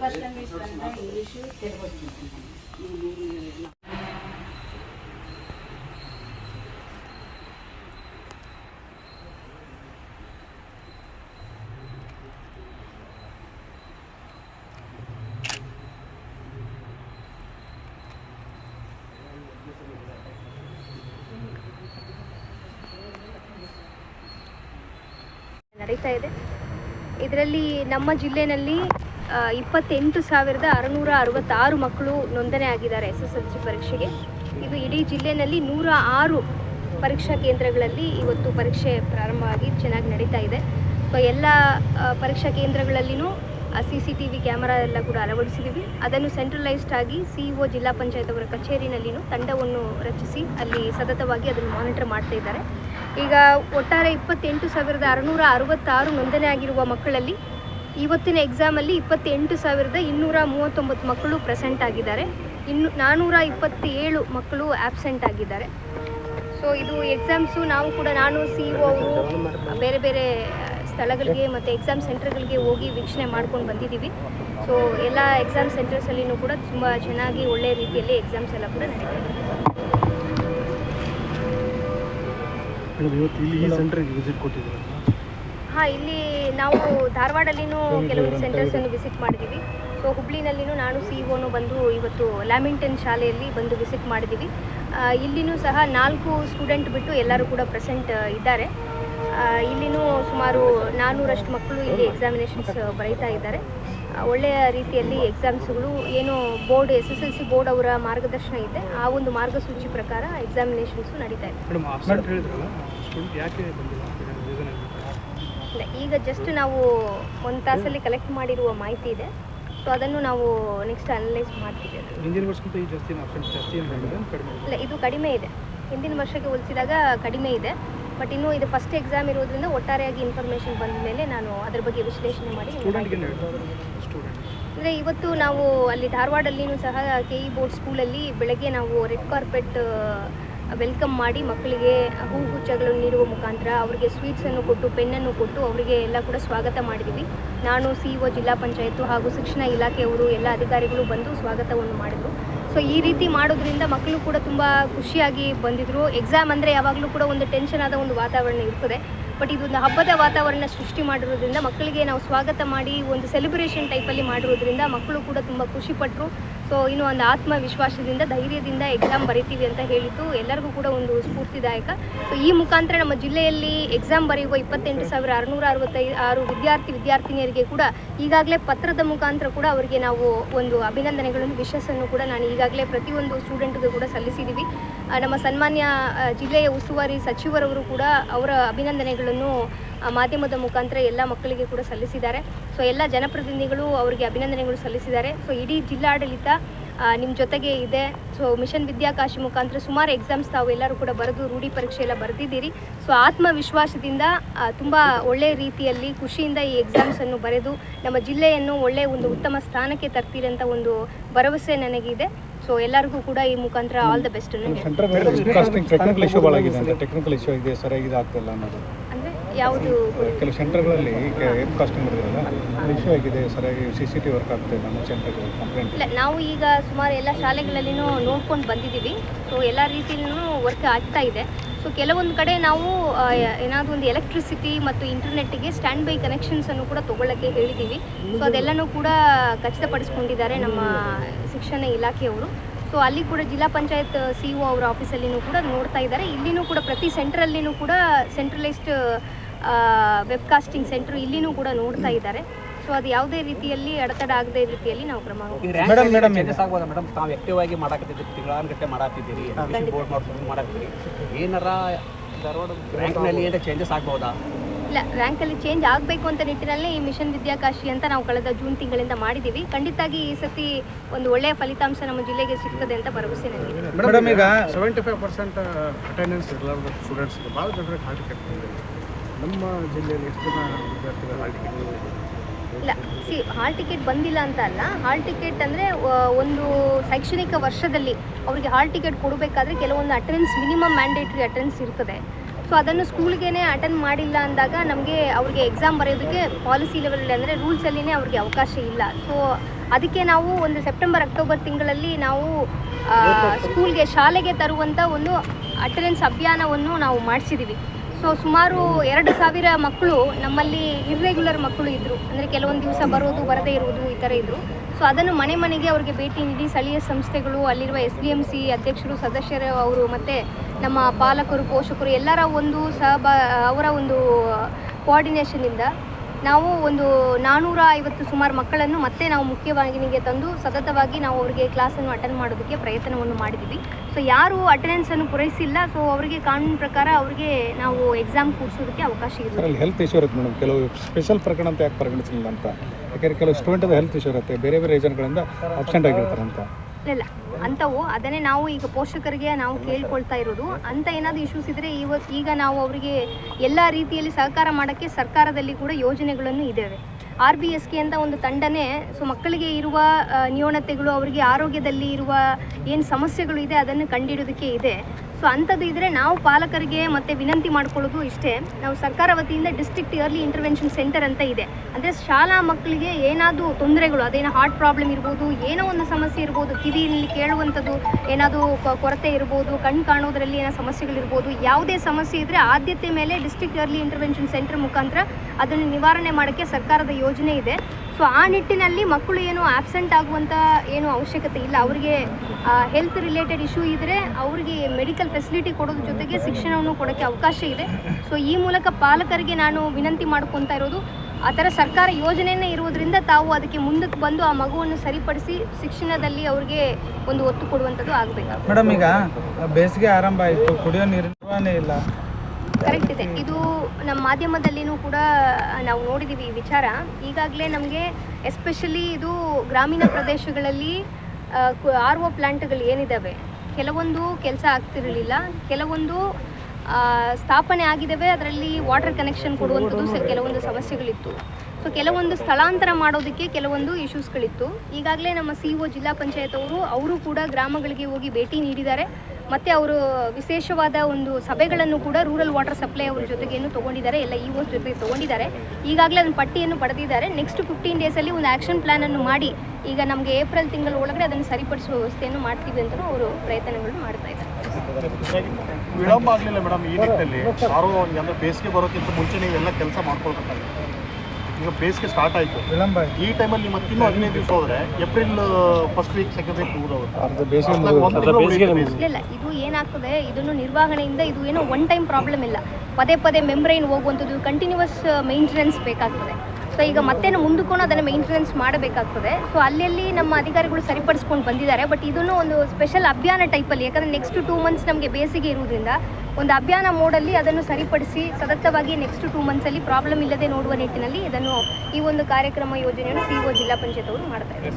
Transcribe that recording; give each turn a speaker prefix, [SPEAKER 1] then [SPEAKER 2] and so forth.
[SPEAKER 1] first language Kannada English Telugu
[SPEAKER 2] ನಡೀತಾ ಇದೆ. ಇದರಲ್ಲಿ ನಮ್ಮ ಜಿಲ್ಲೆಯಲ್ಲಿ ಇಪ್ಪತ್ತೆಂಟು ಸಾವಿರದ ಅರುನೂರ ಅರವತ್ತಾರು ಮಕ್ಕಳು ನೋಂದಣಿ ಆಗಿದ್ದಾರೆ ಎಸ್ ಎಸ್ ಎಲ್ ಸಿ ಪರೀಕ್ಷೆಗೆ. ಇದು ಇಡೀ ಜಿಲ್ಲೆಯಲ್ಲಿ ನೂರ ಆರು ಪರೀಕ್ಷಾ ಕೇಂದ್ರಗಳಲ್ಲಿ ಇವತ್ತು ಪರೀಕ್ಷೆ ಪ್ರಾರಂಭವಾಗಿ ಚೆನ್ನಾಗಿ ನಡೀತಾ ಇದೆ. ಸೊ, ಎಲ್ಲ ಪರೀಕ್ಷಾ ಕೇಂದ್ರಗಳಲ್ಲಿನೂ C C T V camera ಎಲ್ಲ ಕೂಡ ಅಳವಡಿಸಿದ್ದೀವಿ ಅದನ್ನು ಸೆಂಟ್ರಲೈಸ್ಡ್ ಆಗಿ ಸಿ ಇ ಒ ಜಿಲ್ಲಾ ಪಂಚಾಯತ್ ಅವರ ಕಚೇರಿನಲ್ಲಿನೂ ತಂಡವನ್ನು ರಚಿಸಿ ಅಲ್ಲಿ ಸತತವಾಗಿ ಅದನ್ನು ಮಾನಿಟರ್ ಮಾಡ್ತಾ ಇದ್ದಾರೆ. ಈಗ ಒಟ್ಟಾರೆ ಇಪ್ಪತ್ತೆಂಟು ಸಾವಿರದ ಆರುನೂರ ಅರವತ್ತಾರು ನೋಂದಣಿ ಆಗಿರುವ ಮಕ್ಕಳಲ್ಲಿ ಇವತ್ತಿನ ಎಕ್ಸಾಮಲ್ಲಿ ಇಪ್ಪತ್ತೆಂಟು ಸಾವಿರದ ಇನ್ನೂರ ಮೂವತ್ತೊಂಬತ್ತು ಮಕ್ಕಳು ಪ್ರೆಸೆಂಟ್ ಆಗಿದ್ದಾರೆ. ಇನ್ನು ನಾನ್ನೂರ ಇಪ್ಪತ್ತೇಳು ಮಕ್ಕಳು ಆ್ಯಬ್ಸೆಂಟ್ ಆಗಿದ್ದಾರೆ. ಸೊ ಇದು ಎಕ್ಸಾಮ್ಸು ನಾವು ಕೂಡ ನಾನು ಸಿ ಇ ಅವರು, ಬೇರೆ ಬೇರೆ ಸ್ಥಳಗಳಿಗೆ ಮತ್ತು ಎಕ್ಸಾಮ್ ಸೆಂಟರ್ಗಳಿಗೆ ಹೋಗಿ ವೀಕ್ಷಣೆ ಮಾಡ್ಕೊಂಡು ಬಂದಿದ್ದೀವಿ. ಸೊ ಎಲ್ಲ ಎಕ್ಸಾಮ್ ಸೆಂಟರ್ಸಲ್ಲಿನೂ ಕೂಡ ತುಂಬ ಚೆನ್ನಾಗಿ ಒಳ್ಳೆಯ ರೀತಿಯಲ್ಲಿ ಎಕ್ಸಾಮ್ಸ್ ಎಲ್ಲ ಕೂಡ ನಡೀತಾ ಇದೆ.
[SPEAKER 3] ಇವತ್ತು ಇಲ್ಲಿ ಈ ಸೆಂಟ್ರಿಗೆ ವಿಸಿಟ್ ಕೊಟ್ಟಿದ್ದೀರಲ್ಲ
[SPEAKER 2] ಹಾಂ ಇಲ್ಲಿ ನಾವು ಧಾರವಾಡಲ್ಲಿನೂ ಕೆಲವು ಸೆಂಟರ್ಸನ್ನು ವಿಸಿಟ್ ಮಾಡಿದ್ದೀವಿ ಸೊ ಹುಬ್ಳಿನಲ್ಲಿನೂ ನಾನು ಸಿ ಒನು ಬಂದು ಇವತ್ತು ಲ್ಯಾಮಿಂಟನ್ ಶಾಲೆಯಲ್ಲಿ ಬಂದು ವಿಸಿಟ್ ಮಾಡಿದ್ದೀವಿ ಇಲ್ಲಿನೂ ಸಹ ನಾಲ್ಕು ಸ್ಟೂಡೆಂಟ್ ಬಿಟ್ಟು ಎಲ್ಲರೂ ಕೂಡ ಪ್ರೆಸೆಂಟ್ ಇದ್ದಾರೆ. ಇಲ್ಲಿನೂ ಸುಮಾರು ನಾನ್ನೂರಷ್ಟು ಮಕ್ಕಳು ಇಲ್ಲಿ ಎಕ್ಸಾಮಿನೇಷನ್ಸ್ ಬರೀತಾ ಇದ್ದಾರೆ. ಒಳ್ಳೆಯ ರೀತಿಯಲ್ಲಿ ಎಕ್ಸಾಮ್ಸ್ಗಳು ಏನು board S S L C board ಅವರ ಮಾರ್ಗದರ್ಶನ ಇದೆ. ಆ ಒಂದು ಮಾರ್ಗಸೂಚಿ ಪ್ರಕಾರ ಎಕ್ಸಾಮಿನೇಷನ್ಸ್ ನಡೀತಾ ಇದೆ. ಈಗ ಜಸ್ಟ್ ನಾವು ಒಂದು ತಾಸಲ್ಲಿ ಕಲೆಕ್ಟ್ ಮಾಡಿರುವ ಮಾಹಿತಿ ಇದೆ. ಸೊ ಅದನ್ನು ನಾವು ನೆಕ್ಸ್ಟ್ ಅನಲೈಸ್ ಮಾಡ್ತೀವಿ ಇಲ್ಲ ಇದು ಕಡಿಮೆ ಇದೆ. ಹಿಂದಿನ ವರ್ಷಕ್ಕೆ ಹೋಲಿಸಿದಾಗ ಕಡಿಮೆ ಇದೆ. ಬಟ್ ಇನ್ನೂ ಇದು ಫಸ್ಟ್ ಎಕ್ಸಾಮ್ ಇರೋದ್ರಿಂದ ಒಟ್ಟಾರೆಯಾಗಿ ಇನ್ಫಾರ್ಮೇಶನ್ ಬಂದ ಮೇಲೆ ನಾನು ಅದ್ರ ಬಗ್ಗೆ ವಿಶ್ಲೇಷಣೆ ಮಾಡಿ ನಿಮ್ಗೆ
[SPEAKER 3] ಸ್ಟೂಡೆಂಟ್ಗೆ
[SPEAKER 2] ಮಾಹಿತಿ
[SPEAKER 3] ಸ್ಟೂಡೆಂಟ್
[SPEAKER 2] ಅಂದರೆ ಇವತ್ತು ನಾವು ಅಲ್ಲಿ ಧಾರವಾಡಲ್ಲಿನೂ ಸಹ ಕೆ ಇ ಬೋರ್ಡ್ ಸ್ಕೂಲಲ್ಲಿ ಬೆಳಗ್ಗೆ ನಾವು ರೆಡ್ ಕಾರ್ಪೆಟ್ ವೆಲ್ಕಮ್ ಮಾಡಿ ಮಕ್ಕಳಿಗೆ ಹೂ ಗುಚ್ಛಗಳನ್ನು ನೀಡುವ ಮುಖಾಂತರ ಅವರಿಗೆ ಸ್ವೀಟ್ಸನ್ನು ಕೊಟ್ಟು ಪೆನ್ನನ್ನು ಕೊಟ್ಟು ಅವರಿಗೆ ಎಲ್ಲ ಕೂಡ ಸ್ವಾಗತ ಮಾಡಿದ್ದೀವಿ ನಾನು ಸಿ ಇ ಒ ಜಿಲ್ಲಾ ಪಂಚಾಯತ್ತು ಹಾಗೂ ಶಿಕ್ಷಣ ಇಲಾಖೆಯವರು ಎಲ್ಲ ಅಧಿಕಾರಿಗಳು ಬಂದು ಸ್ವಾಗತವನ್ನು ಮಾಡಿದರು. ಸೊ ಈ ರೀತಿ ಮಾಡೋದ್ರಿಂದ ಮಕ್ಕಳು ಕೂಡ ತುಂಬ ಖುಷಿಯಾಗಿ ಬಂದಿದ್ದರು ಎಕ್ಸಾಮ್ ಅಂದರೆ ಯಾವಾಗಲೂ ಕೂಡ ಒಂದು ಟೆನ್ಷನ್ ಆದ ಒಂದು ವಾತಾವರಣ ಇರ್ತದೆ. ಬಟ್ ಇದೊಂದು ಹಬ್ಬದ ವಾತಾವರಣ ಸೃಷ್ಟಿ ಮಾಡಿರೋದ್ರಿಂದ ಮಕ್ಕಳಿಗೆ ನಾವು ಸ್ವಾಗತ ಮಾಡಿ ಒಂದು ಸೆಲೆಬ್ರೇಷನ್ ಟೈಪಲ್ಲಿ ಮಾಡಿರೋದ್ರಿಂದ ಮಕ್ಕಳು ಕೂಡ ತುಂಬ ಖುಷಿಪಟ್ಟರು ಸೊ ಇನ್ನು ಒಂದು ಆತ್ಮವಿಶ್ವಾಸದಿಂದ, ಧೈರ್ಯದಿಂದ ಎಕ್ಸಾಮ್ ಬರಿತೀವಿ ಅಂತ ಹೇಳಿತು ಎಲ್ಲರಿಗೂ ಕೂಡ ಒಂದು ಸ್ಫೂರ್ತಿದಾಯಕ. ಸೊ ಈ ಮುಖಾಂತರ ನಮ್ಮ ಜಿಲ್ಲೆಯಲ್ಲಿ ಎಕ್ಸಾಮ್ ಬರೆಯುವ ಇಪ್ಪತ್ತೆಂಟು ಸಾವಿರ ಆರುನೂರ ಅರವತ್ತೈ ಆರು ವಿದ್ಯಾರ್ಥಿ, ವಿದ್ಯಾರ್ಥಿನಿಯರಿಗೆ ಕೂಡ ಈಗಾಗಲೇ ಪತ್ರದ ಮುಖಾಂತರ ಕೂಡ ಅವರಿಗೆ ನಾವು ಒಂದು ಅಭಿನಂದನೆಗಳನ್ನು ವಿಶಸ್ಸನ್ನು ಕೂಡ ನಾನು ಈಗಾಗಲೇ ಪ್ರತಿಯೊಂದು ಸ್ಟೂಡೆಂಟ್ಗೂ ಕೂಡ ಸಲ್ಲಿಸಿದ್ದೀವಿ ನಮ್ಮ ಸನ್ಮಾನ್ಯ ಜಿಲ್ಲೆಯ ಉಸ್ತುವಾರಿ ಸಚಿವರವರು ಕೂಡ ಅವರ ಅಭಿನಂದನೆಗಳನ್ನು ಮಾಧ್ಯಮದ ಮುಖಾಂತರ ಎಲ್ಲ ಮಕ್ಕಳಿಗೆ ಕೂಡ ಸಲ್ಲಿಸಿದ್ದಾರೆ. ಸೊ ಎಲ್ಲ ಜನಪ್ರತಿನಿಧಿಗಳು ಅವರಿಗೆ ಅಭಿನಂದನೆಗಳು ಸಲ್ಲಿಸಿದ್ದಾರೆ. ಸೊ ಇಡೀ ಜಿಲ್ಲಾಡಳಿತ ನಿಮ್ಮ ಜೊತೆಗೆ ಇದೆ. ಸೊ ಮಿಷನ್ ವಿದ್ಯಾಕಾಶಿ ಮುಖಾಂತರ ಸುಮಾರು ಎಕ್ಸಾಮ್ಸ್ ತಾವು ಎಲ್ಲರೂ ಕೂಡ ಬರೆದು ರೂಢಿ ಪರೀಕ್ಷೆ ಎಲ್ಲ ಬರೆದಿದ್ದೀರಿ. ಸೊ ಆತ್ಮವಿಶ್ವಾಸದಿಂದ ತುಂಬ ಒಳ್ಳೆಯ ರೀತಿಯಲ್ಲಿ ಖುಷಿಯಿಂದ ಈ ಎಕ್ಸಾಮ್ಸನ್ನು ಬರೆದು ನಮ್ಮ ಜಿಲ್ಲೆಯನ್ನು ಒಳ್ಳೆಯ ಒಂದು ಉತ್ತಮ ಸ್ಥಾನಕ್ಕೆ ತರ್ತೀರಿ ಅಂತ ಒಂದು ಭರವಸೆ ನನಗಿದೆ. ಸೊ ಎಲ್ಲರಿಗೂ ಕೂಡ ಈ ಮುಖಾಂತರ
[SPEAKER 4] all the best technical issue ಇದೆ ಸರಿಯಾಗಿ ಆಗ್ತಿಲ್ಲ ಅನ್ನೋದು.
[SPEAKER 2] ಯಾವುದು?
[SPEAKER 4] ಕೆಲವು ಸೆಂಟರ್ಗಳಲ್ಲಿ ವೆಬ್ ಕಾಸ್ಟಿಂಗ್ ಇಶ್ಯೂ ಆಗಿದೆ ಸರಿಯಾಗಿ ಸಿ ಸಿ ಟಿ ವರ್ಕ್ ಆಗ್ತಿಲ್ಲ ನಮ್ಮ ಸೆಂಟರ್ಗಳು ಕಂಪ್ಲೇಂಟ್
[SPEAKER 2] ಇಲ್ಲ ನಾವು ಈಗ ಸುಮಾರು ಎಲ್ಲ ಶಾಲೆಗಳಲ್ಲಿ ನೋಡ್ಕೊಂಡು ಬಂದಿದ್ದೀವಿ. ಸೊ ಎಲ್ಲ ರೀತಿಯಲ್ಲೂ ವರ್ಕ್ ಆಗ್ತಾ ಇದೆ. ಸೊ ಕೆಲವೊಂದು ಕಡೆ ನಾವು ಏನಾದರೂ ಒಂದು ಎಲೆಕ್ಟ್ರಿಸಿಟಿ ಮತ್ತು ಇಂಟರ್ನೆಟ್ಗೆ ಸ್ಟ್ಯಾಂಡ್ ಬೈ ಕನೆಕ್ಷನ್ಸನ್ನು ಕೂಡ ತೊಗೊಳ್ಳೋಕ್ಕೆ ಹೇಳಿದ್ದೀವಿ. ಸೊ ಅದೆಲ್ಲನೂ ಕೂಡ ಖಚಿತಪಡಿಸ್ಕೊಂಡಿದ್ದಾರೆ ನಮ್ಮ ಶಿಕ್ಷಣ ಇಲಾಖೆಯವರು. ಸೊ ಅಲ್ಲಿ ಕೂಡ ಜಿಲ್ಲಾ ಪಂಚಾಯತ್ ಸಿ ಒ ಅವರ ಆಫೀಸಲ್ಲಿನೂ ಕೂಡ ನೋಡ್ತಾ ಇದ್ದಾರೆ. ಇಲ್ಲಿನೂ ಕೂಡ ಪ್ರತಿ ಸೆಂಟ್ರಲ್ಲಿನೂ ಕೂಡ ಸೆಂಟ್ರಲೈಸ್ಡ್ ವೆಬ್ಕಾಸ್ಟಿಂಗ್ ಸೆಂಟ್ರ್ ಇಲ್ಲಿನೂ ಕೂಡ ನೋಡ್ತಾ ಇದ್ದಾರೆ. ಸೊ ಅದು ಯಾವುದೇ ರೀತಿಯಲ್ಲಿ ಅಡೆತಡೆ ಆಗದೇ ರೀತಿಯಲ್ಲಿ ನಾವು ಕ್ರಮ
[SPEAKER 4] ಮೇಡಮ್ ಮೇಡಮ್
[SPEAKER 5] ಚೇಂಜಸ್ ಆಗ್ಬೋದಾ ಮೇಡಮ್ ತಾವು ಆಕ್ಟಿವ್ ಆಗಿ ಮಾಡಾಕತ್ತಿದ್ದೀರಿ ತಿಂಗಳಾನ್ಗಟ್ಟೆ ಮಾಡಾತಿದ್ದೀರಿ ಬೋರ್ಡ್ ಮಾಡ್ಕೊಂಡು ಮಾಡಾಕತ್ತೀರಿ ಏನಾರ ಧಾರವಾಡ ರ್ಯಾಂಕ್ನಲ್ಲಿ ಏನಾರ ಚೇಂಜಸ್ ಆಗ್ಬೋದಾ?
[SPEAKER 2] ಇಲ್ಲ ರ್ಯಾಂಕಲ್ಲಿ ಚೇಂಜ್ ಆಗಬೇಕು ಅಂತ ನಿಟ್ಟಿನಲ್ಲಿ ಈ ಮಿಷನ್ ವಿದ್ಯಾಕಾಶಿ ಅಂತ ನಾವು ಕಳೆದ ಜೂನ್ ತಿಂಗಳಿಂದ ಮಾಡಿದ್ದೀವಿ. ಖಂಡಿತಾಗಿ ಈ ಸತಿ ಒಂದು ಒಳ್ಳೆಯ ಫಲಿತಾಂಶ ನಮ್ಮ ಜಿಲ್ಲೆಗೆ ಸಿಗ್ತದೆ ಅಂತ ಭರವಸೆ ನನಗೆ
[SPEAKER 3] ಮೇಡಮ್ ಈಗ ಸೆವೆಂಟಿ ಫೈವ್ ಪರ್ಸೆಂಟ್ ಅಟೆಂಡೆನ್ಸ್ ಇರಲಾರ್ದ ಸ್ಟೂಡೆಂಟ್ಸ್ಗೆ ಭಾಳ ಜನರಿಗೆ ಹಾಲ್ ಟಿಕೆಟ್ ಬಂದಿದೆ ನಮ್ಮ ಜಿಲ್ಲೆಯಲ್ಲಿ ಎಷ್ಟು ಜನ ವಿದ್ಯಾರ್ಥಿಗಳು ಹಾಲ್ ಟಿಕೆಟ್
[SPEAKER 2] ಇಲ್ಲ ಸಿ ಹಾಲ್ ಟಿಕೆಟ್ ಬಂದಿಲ್ಲ ಅಂತ ಅಲ್ಲ. ಹಾಲ್ ಟಿಕೆಟ್ ಅಂದರೆ ಒಂದು ಶೈಕ್ಷಣಿಕ ವರ್ಷದಲ್ಲಿ ಅವರಿಗೆ ಹಾಲ್ ಟಿಕೆಟ್ ಕೊಡಬೇಕಾದ್ರೆ ಕೆಲವೊಂದು ಅಟೆಂಡೆನ್ಸ್ ಮಿನಿಮಮ್ ಮ್ಯಾಂಡೇಟ್ರಿ ಅಟೆಂಡೆನ್ಸ್ ಇರ್ತದೆ. ಸೊ ಅದನ್ನು ಸ್ಕೂಲ್ಗೇ ಅಟೆಂಡ್ ಮಾಡಿಲ್ಲ ಅಂದಾಗ ನಮಗೆ ಅವ್ರಿಗೆ ಎಕ್ಸಾಮ್ ಬರೆಯೋದಕ್ಕೆ ಪಾಲಿಸಿ ಲೆವೆಲಲ್ಲಿ ಅಂದರೆ ರೂಲ್ಸಲ್ಲಿನೇ ಅವ್ರಿಗೆ ಅವಕಾಶ ಇಲ್ಲ. ಸೊ ಅದಕ್ಕೆ ನಾವು ಒಂದು ಸೆಪ್ಟೆಂಬರ್ ಅಕ್ಟೋಬರ್ ತಿಂಗಳಲ್ಲಿ ನಾವು ಸ್ಕೂಲ್ಗೆ ಶಾಲೆಗೆ ತರುವಂಥ ಒಂದು ಅಟೆಂಡೆನ್ಸ್ ಅಭಿಯಾನವನ್ನು ನಾವು ಮಾಡಿಸಿದ್ದೀವಿ ಸೊ ಸುಮಾರು ಎರಡು ಸಾವಿರ ಮಕ್ಕಳು ನಮ್ಮಲ್ಲಿ ಇರ್ರೆಗ್ಯುಲರ್ ಮಕ್ಕಳು ಇದ್ದರು ಅಂದರೆ ಕೆಲವೊಂದು ದಿವಸ ಬರೋದು, ಬರದೇ ಇರುವುದು ಈ ಥರ ಇದ್ದರು ಸೊ ಅದನ್ನು ಮನೆ ಮನೆಗೆ ಅವರಿಗೆ ಭೇಟಿ ನೀಡಿ ಸ್ಥಳೀಯ ಸಂಸ್ಥೆಗಳು, ಅಲ್ಲಿರುವ ಎಸ್ ಡಿ ಎಂ ಸಿ ಅಧ್ಯಕ್ಷರು, ಸದಸ್ಯರು ಅವರು ಮತ್ತು ನಮ್ಮ ಪಾಲಕರು, ಪೋಷಕರು ಎಲ್ಲರ ಒಂದು ಸಹ ಅವರ ಒಂದು ಕೋಆರ್ಡಿನೇಷನಿಂದ ನಾವು ಒಂದು ನಾನ್ನೂರ ಐವತ್ತು ಸುಮಾರು ಮಕ್ಕಳನ್ನು ಮತ್ತೆ ನಾವು ಮುಖ್ಯವಾಹಿನಿಗೆ ತಂದು ಸತತವಾಗಿ ನಾವು ಅವರಿಗೆ ಕ್ಲಾಸನ್ನು ಅಟೆಂಡ್ ಮಾಡೋದಕ್ಕೆ ಪ್ರಯತ್ನವನ್ನು ಮಾಡಿದ್ದೀವಿ. ಸೊ ಯಾರು ಅಟೆಂಡೆನ್ಸನ್ನು ಪೂರೈಸಿಲ್ಲ. ಸೊ ಅವರಿಗೆ ಕಾನೂನು ಪ್ರಕಾರ ಅವರಿಗೆ ನಾವು ಎಕ್ಸಾಮ್ ಕೂರಿಸೋದಕ್ಕೆ ಅವಕಾಶ
[SPEAKER 4] ಇದೆ ಹೆಲ್ತ್ ಇಶ್ಯೂ ಇರುತ್ತೆ ಮೇಡಮ್ ಕೆಲವು ಸ್ಪೆಷಲ್ ಪ್ರಕರಣ ಅಂತ ಯಾಕೆ ಅಂತ? ಕೆಲವು ಸ್ಟೂಡೆಂಟ್ ಹೆಲ್ತ್ ಇಶ್ಯೂ ಇರುತ್ತೆ. ಬೇರೆ ಬೇರೆ ರೀಸನ್ಗಳಿಂದ ಅಬ್ಸೆಂಟ್ ಆಗಿರ್ತಾರೆ ಅಂತ
[SPEAKER 2] ಇಲ್ಲ ಅಂಥವು ಅದನ್ನೇ ನಾವು ಈಗ ಪೋಷಕರಿಗೆ ನಾವು ಕೇಳ್ಕೊಳ್ತಾ ಇರೋದು. ಅಂತ ಏನಾದರೂ ಇಶ್ಯೂಸ್ ಇದ್ದರೆ ಇವತ್ತು ಈಗ ನಾವು ಅವರಿಗೆ ಎಲ್ಲ ರೀತಿಯಲ್ಲಿ ಸಹಕಾರ ಮಾಡೋಕ್ಕೆ ಸರ್ಕಾರದಲ್ಲಿ ಕೂಡ ಯೋಜನೆಗಳನ್ನು ಇದ್ದೇವೆ. ಆರ್ ಬಿ ಎಸ್ ಕೆ ಅಂತ ಒಂದು ತಂಡನೇ ಸೊ ಮಕ್ಕಳಿಗೆ ಇರುವ ನ್ಯೂನತೆಗಳು, ಅವರಿಗೆ ಆರೋಗ್ಯದಲ್ಲಿ ಇರುವ ಏನು ಸಮಸ್ಯೆಗಳು ಇದೆ ಅದನ್ನು ಕಂಡಿಡೋದಕ್ಕೆ ಇದೆ. ಸೊ ಅಂಥದ್ದು ಇದ್ದರೆ ನಾವು ಪಾಲಕರಿಗೆ ಮತ್ತೆ ವಿನಂತಿ ಮಾಡ್ಕೊಳ್ಳೋದು ಇಷ್ಟೇ. ನಾವು ಸರ್ಕಾರ ವತಿಯಿಂದ ಡಿಸ್ಟ್ರಿಕ್ಟ್ ಇಯರ್ಲಿ ಇಂಟರ್ವೆನ್ಷನ್ ಸೆಂಟರ್ ಅಂತ ಇದೆ. ಅಂದರೆ ಶಾಲಾ ಮಕ್ಕಳಿಗೆ ಏನಾದರೂ ತೊಂದರೆಗಳು, ಅದೇನೋ ಹಾರ್ಟ್ ಪ್ರಾಬ್ಲಮ್ ಇರ್ಬೋದು, ಏನೋ ಒಂದು ಸಮಸ್ಯೆ ಇರ್ಬೋದು, ಕಿವಿಯಲ್ಲಿ ಕೇಳುವಂಥದ್ದು ಏನಾದರೂ ಕೊರತೆ ಇರ್ಬೋದು, ಕಣ್ಣು ಕಾಣೋದ್ರಲ್ಲಿ ಏನೋ ಸಮಸ್ಯೆಗಳಿರ್ಬೋದು, ಯಾವುದೇ ಸಮಸ್ಯೆ ಇದ್ದರೆ ಆದ್ಯತೆ ಮೇಲೆ ಡಿಸ್ಟ್ರಿಕ್ಟ್ ಇಯರ್ಲಿ ಇಂಟರ್ವೆನ್ಷನ್ ಸೆಂಟರ್ ಮುಖಾಂತರ ಅದನ್ನು ನಿವಾರಣೆ ಮಾಡೋಕ್ಕೆ ಸರ್ಕಾರದ ಯೋಜನೆ ಇದೆ. ಸೊ ಆ ನಿಟ್ಟಿನಲ್ಲಿ ಮಕ್ಕಳು ಏನು ಆಬ್ಸೆಂಟ್ ಆಗುವಂಥ ಏನು ಅವಶ್ಯಕತೆ ಇಲ್ಲ. ಅವರಿಗೆ ಹೆಲ್ತ್ ರಿಲೇಟೆಡ್ ಇಶ್ಯೂ ಇದ್ದರೆ ಅವರಿಗೆ ಮೆಡಿಕಲ್ ಫೆಸಿಲಿಟಿ ಕೊಡೋದ್ರ ಜೊತೆಗೆ ಶಿಕ್ಷಣವನ್ನು ಕೊಡೋಕ್ಕೆ ಅವಕಾಶ ಇದೆ. ಸೊ ಈ ಮೂಲಕ ಪಾಲಕರಿಗೆ ನಾನು ವಿನಂತಿ ಮಾಡ್ಕೊತಾ ಇರೋದು, ಆ ಥರ ಸರ್ಕಾರ ಯೋಜನೆಯೇ ಇರುವುದರಿಂದ ತಾವು ಅದಕ್ಕೆ ಮುಂದಕ್ಕೆ ಬಂದು ಆ ಮಗುವನ್ನು ಸರಿಪಡಿಸಿ ಶಿಕ್ಷಣದಲ್ಲಿ ಅವ್ರಿಗೆ ಒಂದು ಒತ್ತು ಕೊಡುವಂಥದ್ದು ಆಗಬೇಕು.
[SPEAKER 6] ಮೇಡಮ್, ಈಗ ಬೇಸಿಗೆ ಆರಂಭ ಆಯಿತು, ಕುಡಿಯೋ ನಿರ್ವಹಣೆ ಇಲ್ಲ.
[SPEAKER 2] ಕರೆಕ್ಟ್ ಇದೆ. ಇದು ನಮ್ಮ ಮಾಧ್ಯಮದಲ್ಲಿನೂ ಕೂಡ ನಾವು ನೋಡಿದ್ದೀವಿ ಈ ವಿಚಾರ. ಈಗಾಗಲೇ ನಮಗೆ ಎಸ್ಪೆಷಲಿ ಇದು ಗ್ರಾಮೀಣ ಪ್ರದೇಶಗಳಲ್ಲಿ ಆರ್ ಒ ಪ್ಲಾಂಟ್ಗಳು ಏನಿದ್ದಾವೆ ಕೆಲವೊಂದು ಕೆಲಸ ಆಗ್ತಿರಲಿಲ್ಲ. ಕೆಲವೊಂದು ಸ್ಥಾಪನೆ ಆಗಿದ್ದಾವೆ ಅದರಲ್ಲಿ ವಾಟರ್ ಕನೆಕ್ಷನ್ ಕೊಡುವಂಥದ್ದು ಸರ್ ಕೆಲವೊಂದು ಸಮಸ್ಯೆಗಳಿತ್ತು. ಸೊ ಕೆಲವೊಂದು ಸ್ಥಳಾಂತರ ಮಾಡೋದಕ್ಕೆ ಕೆಲವೊಂದು ಇಶ್ಯೂಸ್ಗಳಿತ್ತು ಈಗಾಗಲೇ ನಮ್ಮ ಸಿ ಒ ಜಿಲ್ಲಾ ಪಂಚಾಯತ್ ಅವರು ಅವರು ಕೂಡ ಗ್ರಾಮಗಳಿಗೆ ಹೋಗಿ ಭೇಟಿ ನೀಡಿದ್ದಾರೆ. ಮತ್ತು ಅವರು ವಿಶೇಷವಾದ ಒಂದು ಸಭೆಗಳನ್ನು ಕೂಡ ರೂರಲ್ ವಾಟರ್ ಸಪ್ಲೈ ಅವ್ರ ಜೊತೆಗೇನು ತೊಗೊಂಡಿದ್ದಾರೆ, ಎಲ್ಲ ಇ ಓಸ್ ಜೊತೆಗೆ ತೊಗೊಂಡಿದ್ದಾರೆ. ಈಗಾಗಲೇ ಅದನ್ನು ಪಟ್ಟಿಯನ್ನು ಪಡೆದಿದ್ದಾರೆ ನೆಕ್ಸ್ಟ್ ಫಿಫ್ಟೀನ್ ಡೇಸಲ್ಲಿ ಒಂದು ಆ್ಯಕ್ಷನ್ ಪ್ಲ್ಯಾನನ್ನು ಮಾಡಿ, ಈಗ ನಮಗೆ ಏಪ್ರಿಲ್ ತಿಂಗಳ ಒಳಗಡೆ ಅದನ್ನು ಸರಿಪಡಿಸುವ ವ್ಯವಸ್ಥೆಯನ್ನು ಮಾಡ್ತೀವಿ ಅಂತಲೂ ಅವರು ಪ್ರಯತ್ನಗಳು ಮಾಡ್ತಾ ಇದ್ದಾರೆ.
[SPEAKER 7] ಆಗಲಿಲ್ಲ ಮೇಡಮ್, ಈ ನಿಟ್ಟಿನಲ್ಲಿ. ಬೇಸಿಗೆ ಬರೋಕ್ಕಿಂತ ಮುಂಚೆ ನೀವೆಲ್ಲ ಕೆಲಸ ಮಾಡ್ಕೊಳ್ಬೇಕಾಗಿತ್ತು. ಈಗ ಬೇಸಿಗೆ ಸ್ಟಾರ್ಟ್ ಆಯಿತು.
[SPEAKER 6] ವಿಳಂಬ ಆಯ್ತು.
[SPEAKER 7] ಈ ಟೈಮಲ್ಲಿ ಮತ್ತೆ ಇನ್ನೂ ಹದಿನೈದು ದಿವಸ ಹೋದರೆ April first week second week.
[SPEAKER 2] ಇಲ್ಲ ಇಲ್ಲ ಇದು ಏನಾಗ್ತದೆ ಇದನ್ನು ನಿರ್ವಹಣೆಯಿಂದ ಇದು ಏನೋ ಒನ್ ಟೈಮ್ ಪ್ರಾಬ್ಲಮ್ ಇಲ್ಲ. ಪದೇ ಪದೇ ಮೆಂಬ್ರೈನ್ ಹೋಗುವಂಥದ್ದು ಕಂಟಿನ್ಯೂಸ್ ಮೇಂಟೆನೆನ್ಸ್ ಬೇಕಾಗ್ತದೆ. ಸೊ ಈಗ ಮತ್ತೆ ಮುಂದಕ್ಕೂ ಅದನ್ನು ಮೇಂಟೆನೆನ್ಸ್ ಮಾಡಬೇಕಾಗ್ತದೆ. ಸೊ ಅಲ್ಲಲ್ಲಿ ನಮ್ಮ ಅಧಿಕಾರಿಗಳು ಸರಿಪಡಿಸ್ಕೊಂಡು ಬಂದಿದ್ದಾರೆ. ಬಟ್ ಇದನ್ನು ಒಂದು ಸ್ಪೆಷಲ್ ಅಭಿಯಾನ ಟೈಪಲ್ಲಿ ಯಾಕಂದರೆ ನೆಕ್ಸ್ಟ್ ಟೂ ಮಂತ್ಸ್ ನಮಗೆ ಬೇಸಿಗೆ ಇರುವುದರಿಂದ ಒಂದು ಅಭಿಯಾನ ಮೋಡಲ್ಲಿ ಅದನ್ನು ಸರಿಪಡಿಸಿ ಸತತವಾಗಿ ನೆಕ್ಸ್ಟ್ ಟೂ ಮಂತ್ಸಲ್ಲಿ ಪ್ರಾಬ್ಲಮ್ ಇಲ್ಲದೆ ನೋಡುವ ನಿಟ್ಟಿನಲ್ಲಿ ಇದನ್ನು ಈ ಒಂದು ಕಾರ್ಯಕ್ರಮ ಯೋಜನೆಯನ್ನು ಸಿ ಒ ಜಿಲ್ಲಾ ಪಂಚಾಯತ್ ಅವರು ಮಾಡ್ತಾ ಇದ್ದಾರೆ.